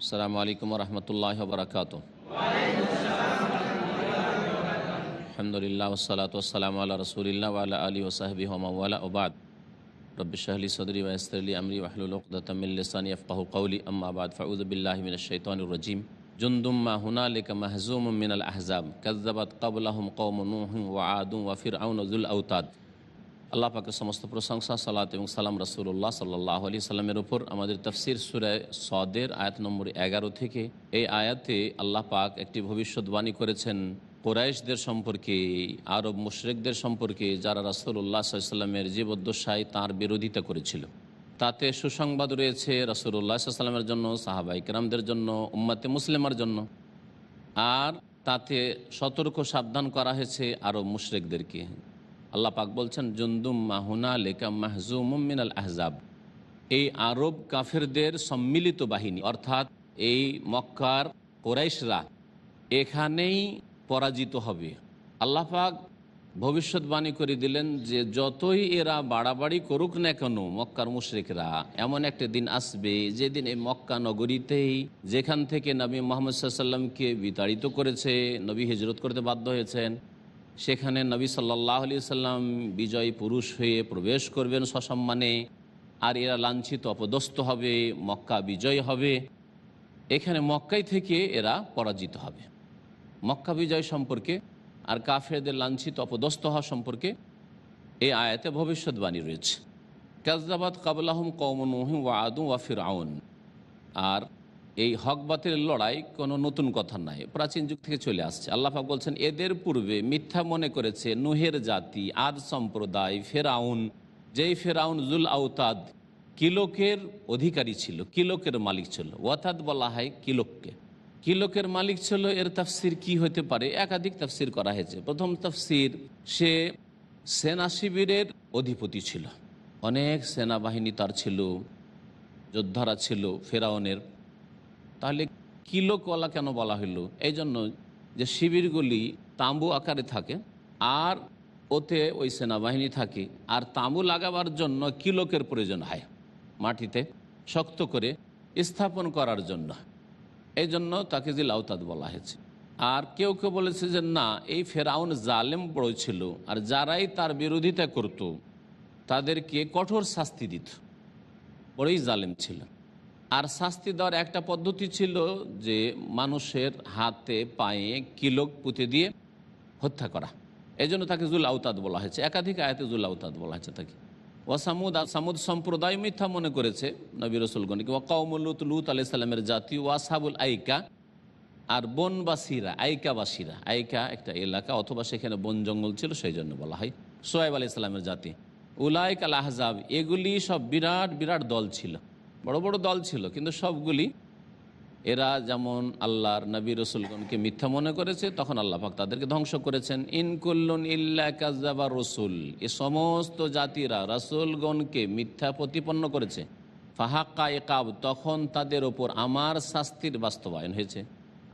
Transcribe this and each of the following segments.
السلام عليكم ورحمة الله وبركاته. الحمد لله والصلاة والسلام على رسول الله وعلى آله وصحبه ومن والاه. وبعد. رب اشرح لي صدري ويسر لي أمري وحلو لقدة من لساني يفقه قولي. أما بعد فأعوذ بالله من الشيطان الرجيم. جند ما هنالك مهزوم من الأحزاب. كذبت قبلهم قوم نوح وعاد وفرعون ذو الأوتاد. আল্লাহ পাকের সমস্ত প্রশংসা, সালাত এবং সালাম রসুল্লাহ সাল্লাহ আলি সাল্লামের উপর আমাদের তফসির সুরায় সদের আয়াত নম্বর এগারো থেকে। এই আয়াতে আল্লাহ পাক একটি ভবিষ্যৎবাণী করেছেন কোরাইশদের সম্পর্কে, আরব মুশরেকদের সম্পর্কে, যারা রাসুল্লাহ সাল্লামের জীবদ্দশায় তাঁর বিরোধিতা করেছিল। তাতে সুসংবাদ রয়েছে রসুল্লাহ সাল্লামের জন্য সাহাবাই কেরামদের জন্য, উম্মাতে মুসলিমার জন্য। আর তাতে সতর্ক সাবধান করা হয়েছে আরব মুশরেকদেরকে। আল্লাহ পাক বলছেন, জুন্দুম মাহুনা লেকা মাহজুম মিনাল আহজাব। এই আরব কাফেরদের সম্মিলিত বাহিনী, অর্থাৎ এই মক্কার কোরাইশরা এখানেই পরাজিত হবে। আল্লাহ পাক ভবিষ্যৎবাণী করে দিলেন যে, যতই এরা বাড়াবাড়ি করুক না কেন মক্কার মুশরিকরা, এমন একটা দিন আসবে যেদিন এই মক্কা নগরীতেই যেখান থেকে নবী মোহাম্মদ সাল্লামকে বিতাড়িত করেছে, নবী হিজরত করতে বাধ্য হয়েছেন সেখানে নবী সাল্লাহ আলি সাল্লাম বিজয়ী পুরুষ হয়ে প্রবেশ করবেন সসম্মানে, আর এরা লাঞ্ছিত, অপদস্থ হবে, মক্কা বিজয় হবে। এখানে মক্কাই থেকে এরা পরাজিত হবে। মক্কা বিজয় সম্পর্কে আর কাফেরদের লাঞ্ছিত, অপদস্থ হওয়া সম্পর্কে এই আয়াতে ভবিষ্যৎবাণী রয়েছে। কাজদাবাদ কাবলাহম কৌমনুহিম ওয়া আদু ওয়া ফির আর এই হক বাতিলের লড়াই কোনো নতুন কথা নাই প্রাচীন যুগ থেকে চলে আসছে। আল্লাহাক বলছেন, এদের পূর্বে মিথ্যা মনে করেছে নুহের জাতি, আদ সম্প্রদায়, ফেরাউন। যেই ফেরাউন জুল আউতাদ কিলোকের অধিকারী ছিল, কিলোকের মালিক ছিল। ওয়াতাদ বলা হয় কিলোককে। কিলোকের মালিক ছিল, এর তাফসির কি হতে পারে? একাধিক তাফসির করা হয়েছে। প্রথম তাফসির, সে সেনা শিবিরের অধিপতি ছিল। অনেক সেনাবাহিনী তার ছিল, যোদ্ধারা ছিল ফেরাউনের। তাহলে কিলোকলা কেন বলা হলো এই জন্য যে শিবিরগুলি তাঁবু আকারে থাকে আর ওতে ওই সেনাবাহিনী থাকে, আর তাঁবু লাগাবার জন্য কিলোকের প্রয়োজন হয় মাটিতে শক্ত করে স্থাপন করার জন্য। এই জন্য তাকে জিল আওতাদ বলা হয়েছে। আর কেউ কেউ বলেছে যে না, এই ফেরাউন জালেম বড় ছিল, আর যারাই তার বিরোধিতা করত, তাদেরকে কঠোর শাস্তি দিত। বড়ই জালেম ছিল আর শাস্তি দেওয়ার একটা পদ্ধতি ছিল যে মানুষের হাতে, পায়ে কিলোক পুঁতে দিয়ে হত্যা করা। এই জন্য তাকে জুল আউতাদ বলা হয়েছে। একাধিক আয়াতে জুল আউতাদ বলা হয়েছে তাকে। ওয়াসামুদ সামুদ সম্প্রদায় মিথ্যা মনে করেছে নবী রসুলগণকে। ওয়াকাউমুল্লুত লুত আলি সাল্লামের জাতি ওয়াসাবুল আইকা আর বনবাসীরা আইকাবাসীরা আইকা একটা এলাকা অথবা সেখানে বন জঙ্গল ছিল সেই জন্য বলা হয়। সোয়েব আলি সাল্লামের জাতি। উলাইক আল আহজাব, এগুলি সব বিরাট বিরাট দল ছিল। বড় বড় দল ছিল, কিন্তু সবগুলি এরা যেমন আল্লাহর নবী রসুলগণকে মিথ্যা মনে করেছে, তখন আল্লাহ পাক তাদেরকে ধ্বংস করেছেন। ইনকুল্লুন ইল্লা কাজাবা রসুল, এ সমস্ত জাতিরা রসুলগণকে মিথ্যা প্রতিপন্ন করেছে। ফাহাক্কা একাব তখন তাদের ওপর আমার শাস্তির বাস্তবায়ন হয়েছে।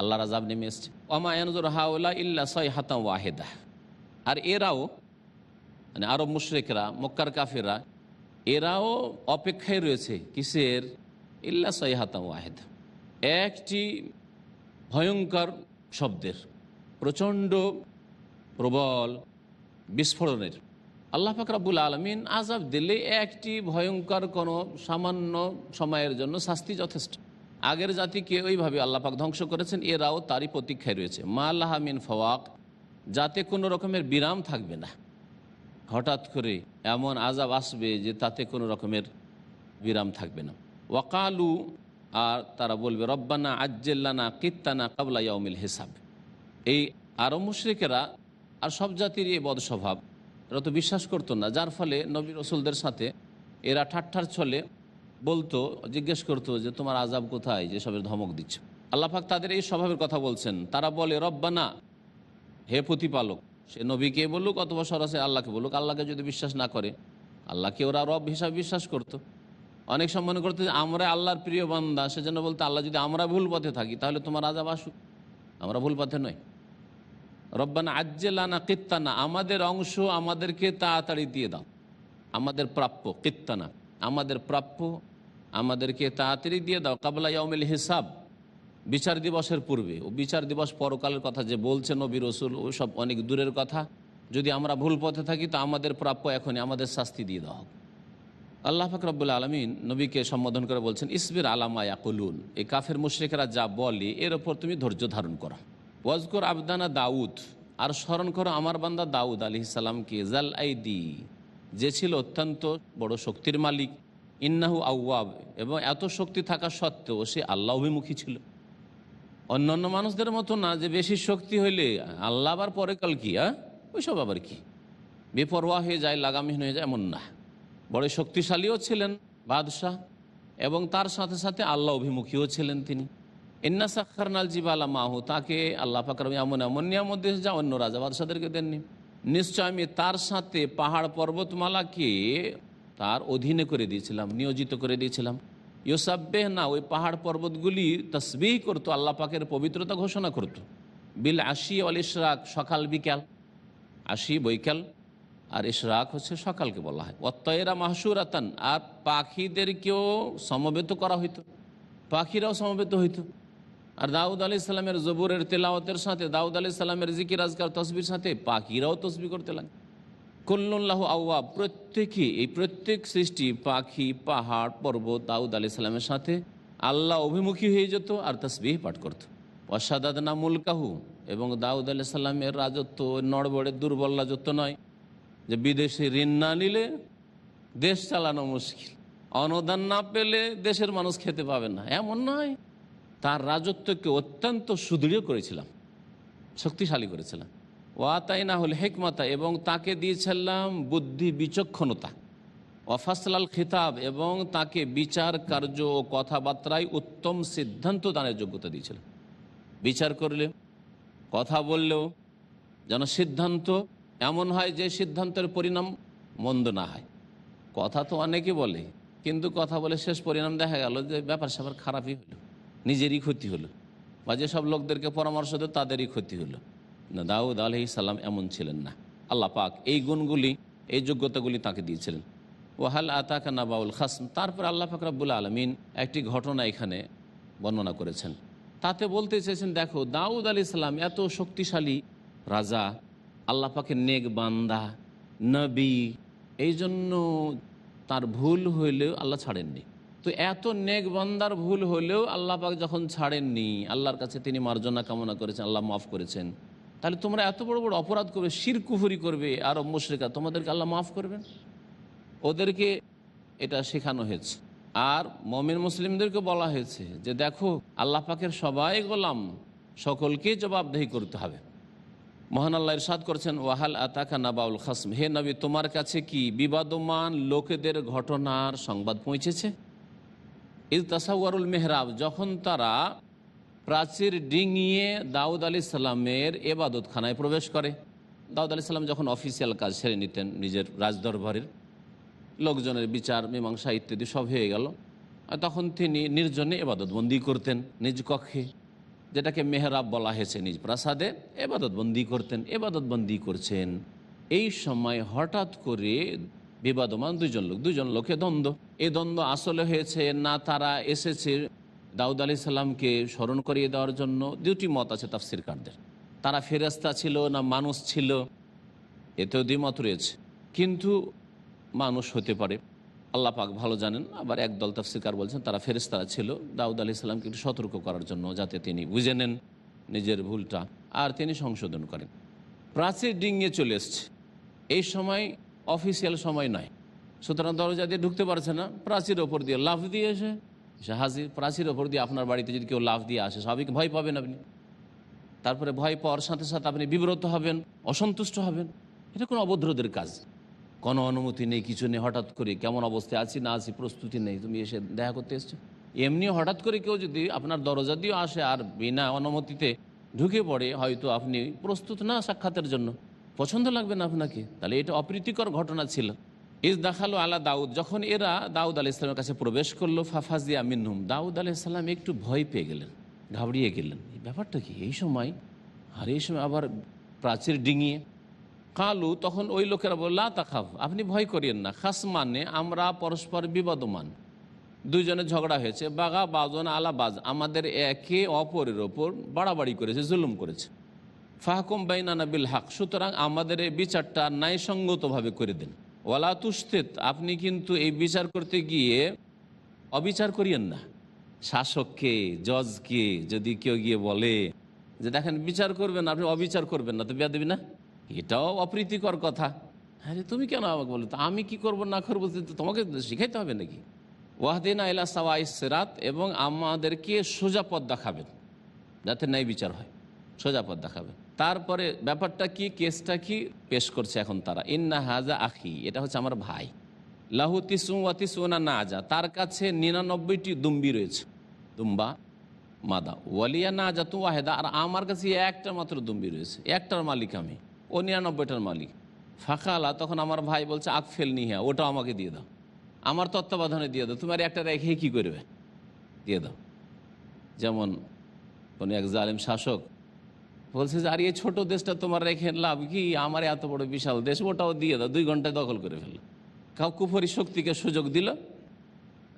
আল্লাহ রাজাব নেমে এসছে। অমায়নজুর হাউলা ইল্লা সয় হাতাম ওয়াহেদা। আর এরাও মানে আরব মুশরেকরা, মক্কার কাফেরা এরাও অপেক্ষায় রয়েছে কিসের? ইল্লা ওয়াহেদ ওয়াহেদা। একটি ভয়ঙ্কর শব্দের, প্রচণ্ড প্রবল বিস্ফোরণের। আল্লাহ ফাকরাবুল আলমিন আজাব দিলে একটি ভয়ঙ্কর কোনো সামান্য সময়ের জন্য শাস্তি যথেষ্ট। আগের জাতিকে ওইভাবে আল্লাপাক ধ্বংস করেছেন, এরাও তারই প্রতীক্ষায় রয়েছে। মা আল্লাহামিন ফওয়াক, যাতে কোনো রকমের বিরাম থাকবে না। হঠাৎ করে এমন আজাব আসবে যে তাতে কোনো রকমের বিরাম থাকবে না। ওয়াকালু, আর তারা বলবে, রব্বানা আজ্জেল্লানা কিত্তানা কাবলা ইয়াউমিল হিসাব। এই আরব মুশ্রিকেরা আর সব জাতির এই বদ স্বভাব এরা তো বিশ্বাস করতো না। যার ফলে নবী রসুলদের সাথে এরা ঠাট্টার ছলে বলতো, জিজ্ঞেস করতো যে, তোমার আজাব কোথায়? যে যেসবের ধমক দিচ্ছে। আল্লাহাক তাদের এই স্বভাবের কথা বলছেন। তারা বলে, রব্বানা, হে প্রতিপালক সে নবীকে বলুক অথবা সরাসরি আল্লাহকে বলুক, আল্লাহকে যদি বিশ্বাস না করে, আল্লাহকে ওরা রব হিসাবে বিশ্বাস করতো। অনেক সময় মনে করতে আমরা আল্লাহর প্রিয় বান্দা, সেজন্য বলতে, আল্লাহ যদি আমরা ভুল পথে থাকি, তাহলে তোমার আজাব আসুক। আমরা ভুল পথে নয় রব্বানা আজ্জেলানা কিত্তানা, আমাদের অংশ আমাদেরকে তাড়াতাড়ি দিয়ে দাও। আমাদের প্রাপ্য কিত্তানা, আমাদের প্রাপ্য আমাদেরকে তাড়াতাড়ি দিয়ে দাও। কাবলা ইয়াউমিল হিসাব। বিচার দিবসের পূর্বে ও বিচার দিবস পরকালের কথা যে বলছে নবী রসুল, ও সব অনেক দূরের কথা। যদি আমরা ভুল পথে থাকি, তো আমাদের প্রাপ্য এখনই আমাদের শাস্তি দিয়ে দেওয়া হোক। আল্লাহ ফাকরাবুল আলমিন নবীকে সম্বোধন করে বলছেন, ইসবির আলামা ইয়াকুলুন এই কাফের মুশ্রিকেরা যা বলে, এর ওপর তুমি ধৈর্য ধারণ করো। ওয়াজকর আবদানা দাউদ আর স্মরণ করো আমার বান্দা দাউদ আলি সালামকে জাল আইদি যে ছিল অত্যন্ত বড় শক্তির মালিক। ইন্নাহু আউয়াব এবং এত শক্তি থাকা সত্ত্বেও সে আল্লাহ অভিমুখী ছিল। অন্যান্য মানুষদের মতো না, যে বেশি শক্তি হইলে আল্লাহ আবার পরে কাল কি হ্যাঁ? ওইসব আবার কি? বেপরোয়া হয়ে যায়, লাগামহীন হয়ে যায়, এমন না। বড় শক্তিশালীও ছিলেন বাদশাহ, এবং তার সাথে সাথে আল্লাহ অভিমুখীও ছিলেন তিনি। ইন্না সাক্ষারনাল জিবালা মাহু, তাকে আল্লাহ পাকর এমন এমন নিয়ামত দিয়েছে যা অন্য রাজা বাদশাদেরকে দেননি। নিশ্চয় আমি তার সাথে পাহাড় পর্বতমালাকে তার অধীনে করে দিয়েছিলাম, নিয়োজিত করে দিয়েছিলাম। ইয়োসাব্বেহ না, ওই পাহাড় পর্বতগুলি তসবিহ করতো, আল্লাহ পাকের পবিত্রতা ঘোষণা করতো। বিল আশি অল ইশরাক, সকাল, বিকাল। আশি, বৈকাল। আর ইশরাক হচ্ছে সকালকে বলা হয়। অত্তয়েরা মাহসুরাতান আর পাখিদেরকেও সমবেত করা হইতো। পাখিরাও সমবেত হইতো। আর দাউদ আলি সাল্লামের জবুরের তেলাওয়াতের সাথে, দাউদ আলি সাল্লামের জিকির আজকার তসবির সাথে পাখিরাও তসবি করতে লাগে কল্যাল্লাহ আউয়া প্রত্যেকে, এই প্রত্যেক সৃষ্টি, পাখি, পাহাড়, পর্বত, দাউদ আলি সাল্লামের সাথে আল্লাহ অভিমুখী হয়ে যেত আর তসবিহ পাঠ করত। অসাদাদ নামুল কাহু এবং দাউদ আলি সাল্লামের রাজত্ব, নড়বড়ে, দুর্বল রাজত্ব নয়। যে বিদেশে ঋণ না নিলে দেশ চালানো মুশকিল। অনুদান না পেলে দেশের মানুষ খেতে পাবে না। এমন নয়। তার রাজত্বকে অত্যন্ত সুদৃঢ় করেছিলাম, শক্তিশালী করেছিলাম। ওয়াতাই না হল হেকমাতা, এবং তাকে দিয়েছিলাম বুদ্ধি বিচক্ষণতা। অফাসলাল খিতাব, এবং তাকে বিচার কার্য ও কথাবার্তায় উত্তম সিদ্ধান্ত দানের যোগ্যতা দিয়েছিল। বিচার করলে, কথা বললেও যেন সিদ্ধান্ত এমন হয় যে সিদ্ধান্তের পরিণাম মন্দ না হয়। কথা তো অনেকে বলে, কিন্তু কথা বলে শেষ পরিণাম দেখা গেল যে ব্যাপার স্যাপার খারাপই হলো, নিজেরই ক্ষতি হলো, বা যেসব লোকদেরকে পরামর্শ দেয় তাদেরই ক্ষতি হলো। না, দাউদ আলহি সাল্লাম এমন ছিলেন না। আল্লাহ পাক এই গুণগুলি, এই যোগ্যতাগুলি তাকে দিয়েছিলেন। ওয়াহাল আতাকা নাবাউল খাসম, তারপর আল্লাহ পাক রাব্বুল আলমিন একটি ঘটনা এখানে বর্ণনা করেছেন। তাতে বলতে চেয়েছেন, দেখো, দাউদ আলি সাল্লাম এত শক্তিশালী রাজা, আল্লাহ পাকের নেক বান্দা, নবী এই জন্য তার ভুল হইলেও আল্লাহ ছাড়েননি। তো এত নেক বান্দার ভুল হলেও আল্লাহ পাক যখন ছাড়েননি, আল্লাহর কাছে তিনি মার্জনা কামনা করেছেন, আল্লাহ মাফ করেছেন। তাহলে তোমরা এত বড় বড় অপরাধ করবে, শির কুফুরি করবে আরব মুশ্রিকা তোমাদেরকে আল্লাহ মাফ করবেন। ওদেরকে এটা শেখানো হয়েছে। আর মমিন মুসলিমদেরকে বলা হয়েছে যে, দেখো, আল্লাহ পাকের সবাই গোলাম, সকলকে জবাবদেহি করতে হবে। মহান আল্লাহ ইরশাদ করছেন, ওয়াহাল আতাকা নাবাউল খাসম। হে নবী, তোমার কাছে কি বিবাদমান লোকেদের ঘটনার সংবাদ পৌঁছেছে? ইজ তাসাউয়ারুল মেহরাব, যখন তারা প্রাচীর ডিঙিয়ে দাউদ আলি সাল্লামের এবাদতখানায় প্রবেশ করে। দাউদ আলি সাল্লাম যখন অফিসিয়াল কাজ সেরে নিতেন নিজের রাজদরবারের, লোকজনের বিচার, মীমাংসা ইত্যাদি সব হয়ে গেল। তখন তিনি নির্জনে এবাদতবন্দি করতেন নিজ কক্ষে, যেটাকে মেহরাব বলা হয়েছে নিজ প্রাসাদে। এবাদতবন্দি করতেন, এবাদতবন্দি করছেন। এই সময় হঠাৎ করে বিবাদমান দুজন লোক দুজন লোকে দ্বন্দ্ব। এই দ্বন্দ্ব আসলে হয়েছে, না তারা এসেছে দাউদ আলি সাল্লামকে স্মরণ করিয়ে দেওয়ার জন্য দুটি মত আছে তাফসিরকারদের। তারা ফেরেস্তা ছিল না মানুষ ছিল, এতেও দ্বিমত রয়েছে। কিন্তু মানুষ হতে পারে। আল্লাহ পাক ভালো জানেন, আবার একদল তাফসিকার বলছেন তারা ফেরেস্তারা ছিল। দাউদ আলি সাল্লামকে একটু সতর্ক করার জন্য যাতে তিনি বুঝে নেন নিজের ভুলটা আর তিনি সংশোধন করেন। প্রাচীর ডিঙিয়ে চলে এসছে। এই সময় অফিসিয়াল সময় নয়। সুতরাং দরজা দিয়ে ঢুকতে পারছে না। প্রাচীর ওপর দিয়ে লাফ দিয়ে এসে সে হাজির প্রাচীর ওপর দিয়ে আপনার বাড়িতে যদি কেউ লাফ দিয়ে আসে, স্বাভাবিক ভয় পাবেন আপনি। তারপরে ভয় পাওয়ার সাথে সাথে আপনি বিব্রত হবেন, অসন্তুষ্ট হবেন। এটা কোনো অভদ্রদের কাজ। কোনো অনুমতি নেই, কিছু নেই, হঠাৎ করে কেমন অবস্থায় আছি, না আছি, প্রস্তুতি নেই, তুমি এসে দেখা করতে এসছো। এমনি হঠাৎ করে কেউ যদি আপনার দরজা দিয়েও আসে আর বিনা অনুমতিতে ঢুকে পড়ে, হয়তো আপনি প্রস্তুত না সাক্ষাতের জন্য। পছন্দ লাগবে না আপনাকে। তাহলে এটা অপ্রীতিকর ঘটনা ছিল। ইস দেখাল আলা দাউদ, যখন এরা দাউদ আলি ইসলামের কাছে প্রবেশ করল, ফাফাজিয়া মিনহুম, দাউদ আলি ইসলাম একটু ভয় পেয়ে গেলেন, ঘাবড়িয়ে গেলেন। এই ব্যাপারটা কি? এই সময়, আর এই সময় আবার প্রাচীর ডিঙিয়ে কালু, তখন ওই লোকেরা বলল তা খাব আপনি ভয় করিয়েন না। খাস মানে আমরা পরস্পর বিবাদমান। দুজনে ঝগড়া হয়েছে বাগা বাজন আলা বাজ, আমাদের একে অপরের ওপর বাড়াবাড়ি করেছে, জুলুম করেছে। ফাহকুম বাইনানা বিল হাক, সুতরাং আমাদের এই বিচারটা ন্যায়সঙ্গতভাবে করে দিন। ওয়ালা তুস্তেত আপনি কিন্তু এই বিচার করতে গিয়ে অবিচার করিয়েন না। শাসককে, জজকে যদি কেউ গিয়ে বলে যে দেখেন বিচার করবেন, আপনি অবিচার করবেন না, তো বিয়া দেবি না? এটাও অপ্রীতিকর কথা। হ্যাঁ তুমি কেন আমাকে বলো? তো আমি কি করব না করব? তোমাকে শিখাইতে হবে নাকি? ওয়াহদিন আইলা সাওয়া ইসরাত এবং আমাদেরকে সোজা পথ দেখাবেন, যাতে ন্যায় বিচার হয়। সোজা পথ দেখাবেন তারপরে ব্যাপারটা কি, কেসটা কি, পেশ করছে এখন তারা। ইন্না হাজা আখি, এটা হচ্ছে আমার ভাই। লাহু তিসু ওয়াতিসুনা না আজা তার কাছে নিরানব্বইটি দুম্বি রয়েছে। দুম্বা, মাদা। ওয়ালিয়া না যা তু ওয়াহেদা, আর আমার কাছে একটা মাত্র দুম্বি রয়েছে। একটার মালিক আমি, ও নিরানব্বইটার মালিক। ফাঁকালা, তখন আমার ভাই বলছে আকফেল নিহা ওটা আমাকে দিয়ে দাও। আমার তত্ত্বাবধানে দিয়ে দাও। তোমার একটা রেখে কি করবে? দিয়ে দাও। যেমন কোনো এক জালিম শাসক বলছে যে, আর এই ছোটো দেশটা তোমার রেখে লাভ কি? আমার এত বড় বিশাল দেশ, ওটাও দিয়ে দাও, দুই ঘন্টায় দখল করে ফেলল। কাউ কুফরি শক্তিকে সুযোগ দিল,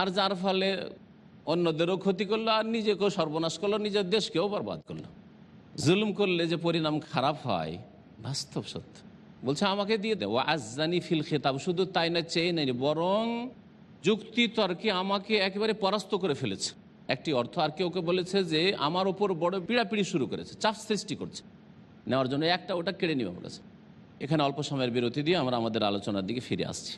আর যার ফলে অন্যদেরও ক্ষতি করল, আর নিজেকেও সর্বনাশ করল, নিজের দেশকেও বরবাদ করল। জুলুম করলে যে পরিণাম খারাপ হয়, বাস্তব সত্য। বলছে, আমাকে দিয়ে দে ও আজানি ফিল খেতাব, শুধু তাই না চেয়ে নেই, বরং যুক্তি তর্কে আমাকে একেবারে পরাস্ত করে ফেলেছে। একটি অর্থ, আর কেউ কেউ বলেছে যে আমার ওপর বড় পিড়াপিড়ি শুরু করেছে, চাপ সৃষ্টি করছে। নেওয়ার জন্য একটা ওটা কেড়ে নিবে কাছে। এখানে অল্প সময়ের বিরতি দিয়ে আমরা আমাদের আলোচনার দিকে ফিরে আসছি।